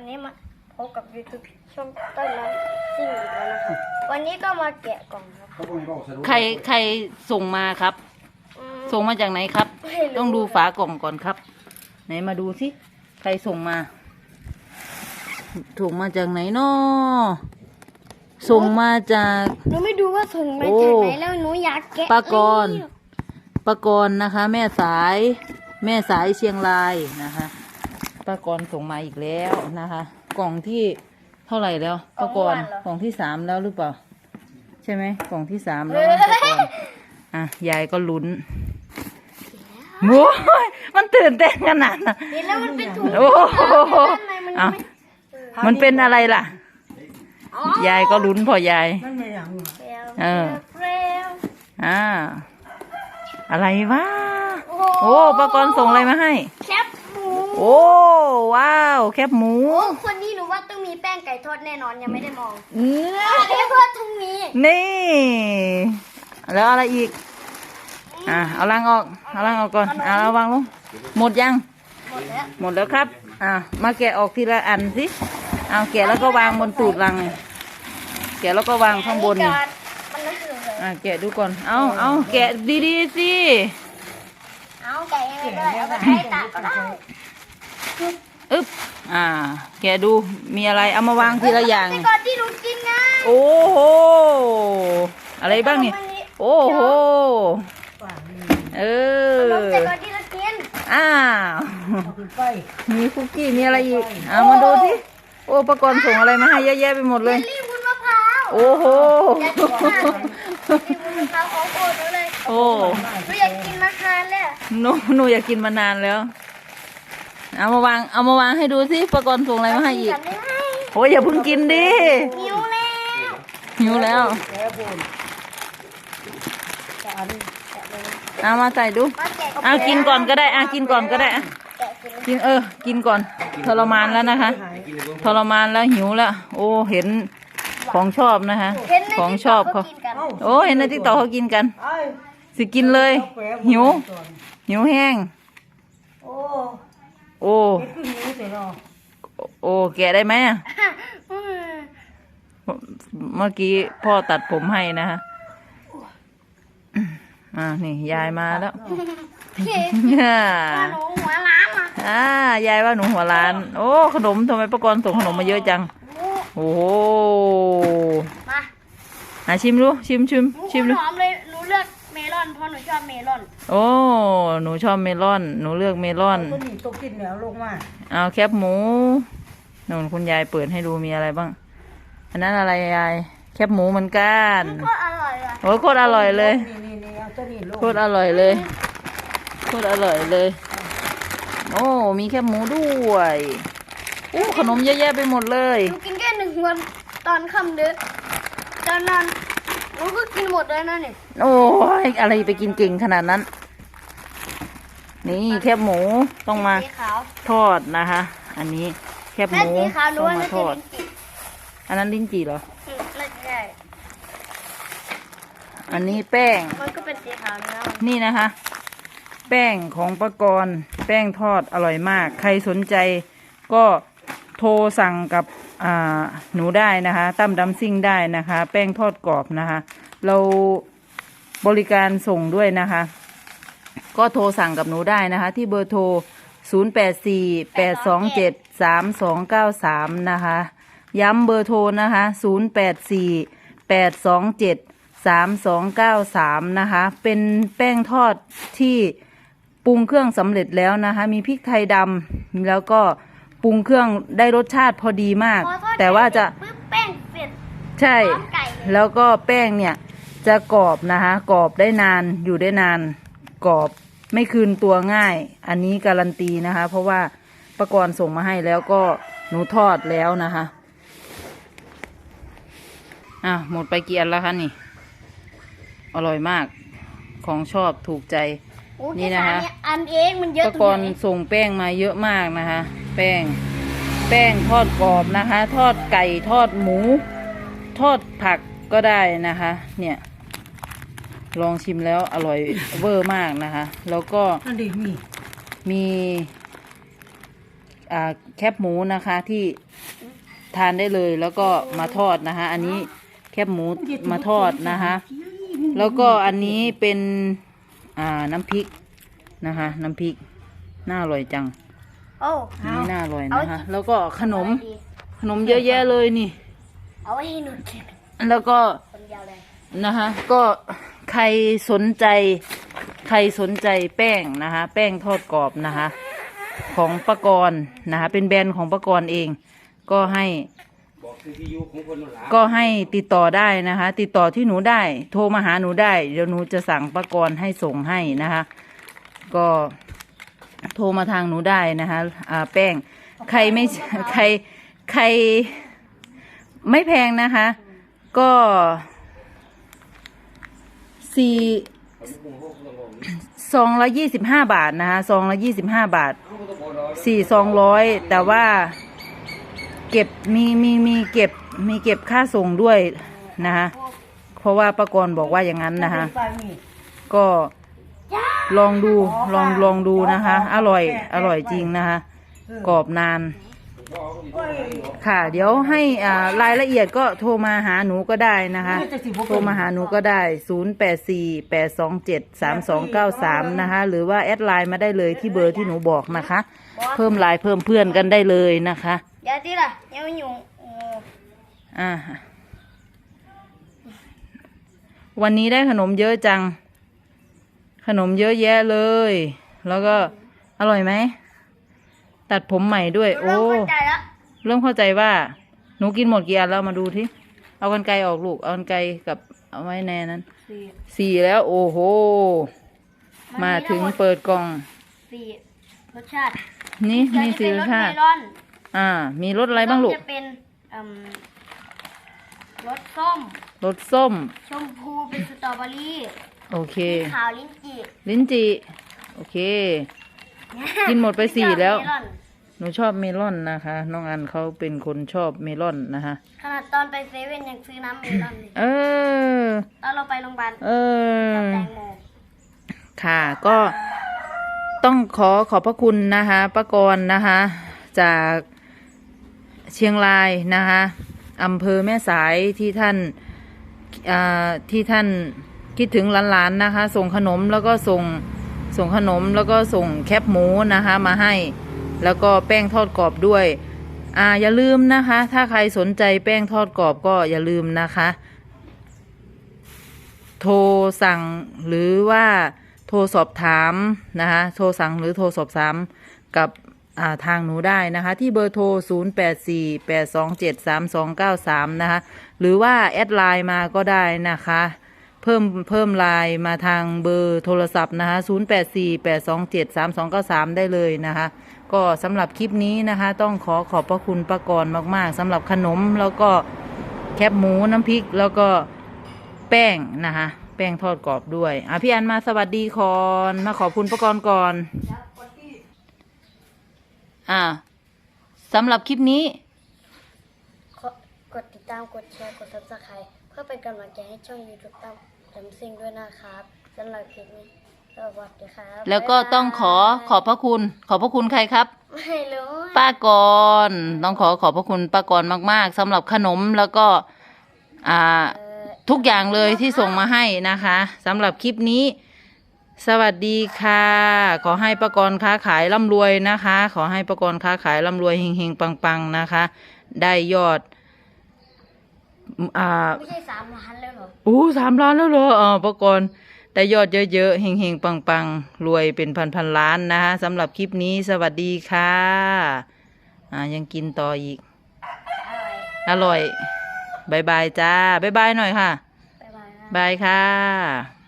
วันนี้มาพบกับ YouTube ช่องต้นน้ำซิ่งอีกแล้วนะครับ วันนี้ก็มาแกะกล่องครับใครใครส่งมาครับ อืมส่งมาจากไหนครับ ไม่รู้ต้องดูฝากล่องก่อนครับ ไหนมาดูสิใครส่งมาส่งมาจากไหนนาะส่งมาจาก หนูไม่ดูว่าส่งมาโอ้จากไหนแล้วหนูอยากแกะปากรปากรนะคะ แม่สาย แม่สายเชียงรายนะคะ ปากรส่งมาอีกแล้วนะคะ กล่องที่เท่าไหร่แล้วปากรกล่องที่สามแล้วหรือเปล่า ใช่ไหมกล่องที่สามแล้วปากรอะยายก็ลุ้นโอ้ยมันตื่นเต้นขนาดน่ะเห็นแล้วมันเป็นถุงโอ้โหด้านในมันอะไม่มันเป็นอะไรล่ะ ยายก็ลุ้นพอยายมันไม่อย่างหรอกเปรี้ยวเออเปรี้ยวอ่าอะไรวะโอ้โอ้ปากรส่งอะไรมาให้แคบหมู โอ้ว้าว แคบหมูโอ้คนนี้หนูว่าต้องมีแป้งไก่ทอดแน่นอนยังไม่ได้มองเนื้อเรียกว่าต้องมีนี่ แล้วอะไรอีก อะเอาลังออก เอาลังออกก่อนอะเอาวางลงหมดยัง หมดแล้วหมดแล้วครับ อะมาแกะออกทีละอันสิเอาแกะแล้วก็วางบนตูดลัง แกะแล้วก็วางข้างบนอันี่ก่อมันนั่นคืออะไรอะแกะดูก่อน เอาเอาแกะดีๆสิเอาไก่ยังไงก็ได้เอาไปใช้ตากก็ได้ อึ๊บอ่า แกะดูมีอะไรเอามาวางทีละอย่าง แต่ก่อนที่หนูกินไงโอ้โห อะไรบ้างนี่โอ้โหว่ามีเอขนอมแต่ก่อนที่เรากินอ้าวเอาขึ้นไปมีคุกกี้ มีอะไรอีกเอามาดูสิโอ้ประกรณ์ส่งอะไรมาให้เยอะแยะไปหมดเลยเยลลี่วุ้นมะพร้าวโอ้โห อยากกินมากเยลลี่วุ้นมะพร้าวของโปรดหนูเลยโอ้หนูอยากกินมานานแล้ว หนูหนูอยากกินมานานแล้ว เอามาวางเอามาวางให้ดูสิประกรณ์ส่งอะไรมาให้อีกนได้ไหมโอ้ยอย่าเพิ่งกินดิหิวแล้วหิวแล้วแล้วบนจานแกะเลยนะเอามาใส่ดูมาแกะเอากินก่อนก็ได้อะกินก่อนก็ได้อะแกะกินกินเออ กินก่อนทรมานแล้วนะคะทรมานแล้วหิวแล้วโอ้เห็นของชอบนะคะเห็นในของชอบเขา TikTok กินกันโอ้เห็นในทิกตอกเขากินกันไอ้สิกินเลย หิว หิวแห้งโอ้ โอ้เฮ็ดขึ้นนี้เสร็จแล้วโอ้แกะได้ไหมอะอืมเมื่อกี้พ่อตัดผมให้นะคะอ่านี่ยายมาแล้วพี่อ่าว่าหนูหัวล้านอะอ่ายายว่าหนูหัวล้าน โอ้ขนมทำไมประกรณ์ส่งขนมมาเยอะจัง โอ้โอ้โหมาอะชิมดูชิมชิมหนูชิมหดูอมเลยหนูเลื อกเมลอนเพราะหนูชอบเมลอนโอ้ หนูชอบเมลอน หนูเลือกเมลอน ตัวนี้ตกกินแล้วลงมาเอาแคบหมูนูนคุณยายเปิดให้ดูมีอะไรบ้าง อันนั้นอะไรยาย แคบหมูเหมือนกันก็อร่อยอะโอ้ยโคตรอร่อยเลย นี่นี่นี่เอาตัวนี้ลงโคตรอร่อยเลยโคตรอร่อยเลย โอ้ มีแคบหมูด้วยโอ้ขนมเยอะแยะไปหมดเลย หนูกินแค่หนึ่งวันตอนค่ำดึกตอนนอน หนูก็กินหมดเลยนะเนี่ยโอ้ยอะไรไปกินเก่งขนาดนั้น นี่แคบหมูต้องมาสีขาวทอดนะคะ อันนี้แคบหแม่มูสีขาวหนูต้องว่ามาน่าทจะอด ลิ้นจี่อันนั้นลิ้นจี่เหรอ อืมน่าจะใช่อันนี้แป้ง มันก็เป็นสีขาวเนื้อนี่นะคะ แป้งของปะกรณ์แป้งทอดอร่อยมาก ใครสนใจก็โทรสั่งกับอ่า หนูได้นะคะตั้มดัมซิ่งได้นะคะ แป้งทอดกรอบนะคะ เราบริการส่งด้วยนะคะ ก็โทรสั่งกับหนูได้นะคะ ที่เบอร์โทร 0 8 4 8 2 7 3 2 9 3 นะคะ ย้ำเบอร์โทรนะคะ 0 8 4 8 2 7 3 2 9 3 นะคะ เป็นแป้งทอดที่ปรุงเครื่องสำเร็จแล้วนะคะ มีพริกไทยดำแล้วก็ ปรุงเครื่องได้รสชาติพอดีมาก พอทอดแต่ว่าจะไก่เสร็จปุ๊บแป้งเสร็จ ใช่ พร้อมไก่เลย แล้วก็แป้งเนี่ยจะกรอบนะคะกรอบได้นานอยู่ได้นานกรอบไม่คืนตัวง่าย อันนี้การันตีนะคะ เพราะว่าประกรณ์ส่งมาให้แล้วก็หนูทอดแล้วนะคะอะหมดไปกี่อันแล้วคะนี่ อร่อยมากของชอบถูกใจ โอ้นี่แค่นะคะ สามเยอันเองมันเยอะประตกรงรไหน ณ์ส่งแป้งมาเยอะมากนะคะ แป้ง แป้งทอดกรอบนะคะ ทอดไก่ทอดหมู ทอดผักก็ได้นะคะ เนี่ย ลองชิมแล้วอร่อยเวอร์มากนะคะ แล้วก็นั่นดิมีมีอ่าแคบหมูนะคะที่ทานได้เลยแล้วก็มาทอดนะคะ อันนี้แคบหมูมาทอดนะคะ แล้วก็อันนี้เป็นอ่าน้ำพริกนะคะ น้ำพริกน่าอร่อยจัง โอ้อันนี้น่าอร่อยเอานะคะจิบแล้วก็ขนม ขนมเยอะแยะเลยนี่ เอาไว้ให้หนูกินแล้วก็คนเดียวเลยนะคะ ก็ใครสนใจ ใครสนใจแป้งนะคะ แป้งทอดกรอบนะคะ ของปะกรณ์นะคะ เป็นแบรนด์ของปะกรณ์เอง ก็ให้ บอกคือที่ยุของคนนั่นล่ะก็ให้ติดต่อได้นะคะ ติดต่อที่หนูได้ โทรมาหาหนูได้ เดี๋ยวหนูจะสั่งปะกรณ์ให้ส่งให้นะคะ ก็ โทรมาทางหนูได้นะคะอ่าแป้งใครไม่ใครใครไม่แพงนะคะ ก็สี่ซองละยี่สิบห้าบาทนะคะซองละยี่สิบห้าบาทสี่ซองร้อยแต่ว่าเก็บมีมีมีเก็บมีเก็บค่าส่งด้วยนะคะเพราะว่าประกรณ์บอกว่าอย่างนั้นนะคะไปมีก็ ลองดูลองลองดูนะคะ อร่อยอร่อยจริงนะคะ กรอบนาน ค่ะ เดี๋ยวให้อ่ารายละเอียดก็โทรมาหาหนูก็ได้นะคะ โทรมาหาหนูก็ได้ 0 8 4 8 2 7 3 2 9 3 นะคะ หรือว่าแอดไลน์มาได้เลยที่เบอร์ที่หนูบอกนะคะ เพิ่มไลน์เพิ่มเพื่อนกันได้เลยนะคะเดี๋ยวที่ล่ะยังไม่อยู่โอ้อ่าวันนี้ได้ขนมเยอะจัง ขนมเยอะแยะเลย แล้วก็อร่อยไหม ตัดผมใหม่ด้วย โอ้ เริ่มเข้าใจแล้วเริ่มเข้าใจว่า หนูกินหมดกี่อันแล้วมาดูที่เอากันไกรออกลูก เอากันไกรกับเอาไว้แน่นั้นสี่สี่แล้วโอ้โห มาถึงเปิดกล่อง สี่รสชาติ นี่เดี๋ยวมีจะสี่เป็นรรสสชาเมติลอนอ่า มีรสอะไรบ้างลูกจะเป็นอืมรสส้ม รสส้ม ชมพูเป็นสตรอเบอรี่ โอเค ขาวลิ้นจี่ลิ้นจีโอเค กินหมดไปสี่แล้ว เมลอนหนูชอบเมลอนนะคะ น้องอันเขาเป็นคนชอบเมลอนนะคะขนาดตอนไปเซเว่นยังซื้อน้ำเมลอนเลยเออ ตอนเราไปโรงพยาบาลเออแตงโมค่ะก็ต้องขอขอบพระคุณนะคะป้ากรณ์นะคะ จากเชียงรายนะคะอำเภอแม่สายที่ท่านอ่าที่ท่าน คิดถึงหลานๆนะคะ ส่งขนมแล้วก็ส่งส่งขนมแล้วก็ส่งแคบหมูนะคะ มาให้ แล้วก็แป้งทอดกรอบด้วยอ่าอย่าลืมนะคะ ถ้าใครสนใจแป้งทอดกรอบก็อย่าลืมนะคะ โทรสั่งหรือว่าโทรสอบถามนะคะ โทรสั่งหรือโทรสอบถามกับาทางหนูได้นะคะ ที่เบอร์โทร 0 8 4 8 2 7 3 2 9 3 นะคะ หรือว่า แอดไลน์มาก็ได้นะคะ เพิ่มเพิ่มไลน์มาทางเบอร์โทรศัพท์นะคะ 0 8 4 8 2 7 3 2 9 3 ได้เลยนะคะ ก็สำหรับคลิปนี้นะคะ ต้องขอขอบพระคุณป้ากรณ์มาก ๆสำหรับขนมแล้วก็แคบหมูน้ำพริกแล้วก็แป้งนะคะ แป้งทอดกรอบด้วย อะพี่อันมาสวัสดีก่อนมาขอบคุณประกรณ์ก่อน อ่าสำหรับคลิปนี้ กดติดตามกดแชร์กด subscribe เพื่อเป็นกำลังใจให้ช่องยูทูบตั้ม จำซิงด้วยนะครับสำหรับคลิปนี้สวัสดีครับแล้วก็ต้องขอขอบพระคุณ ขอบพระคุณใครครับ ไม่รู้ป้ากรณ์ต้องขอขอบพระคุณป้ากรณ์มาก ๆสำหรับขนมแล้วก็อ่า เอ่อทุกอย่างเลยที่ส่งมาให้นะคะสำหรับคลิปนี้ สวัสดีค่ะ ขอให้ประกรณ์ค้าขายร่ำรวยนะคะ ขอให้ประกรณ์ค้าขายร่ำรวยเฮงๆปังๆนะคะ ได้ยอด อ่าไม่ใช่สามล้านแล้วเหรอโอ้สามล้านแล้วเหรอเออประกรณ์ได้ยอดเยอะๆเฮงๆ ปังๆ รวยเป็นพันๆล้านนะคะสำหรับคลิปนี้สวัสดีค่ะ อ่ายังกินต่ออีก อร่อยอร่อยบายบายจ้าบายบายหน่อยค่ะบ๊ายบายครับบายค่ะ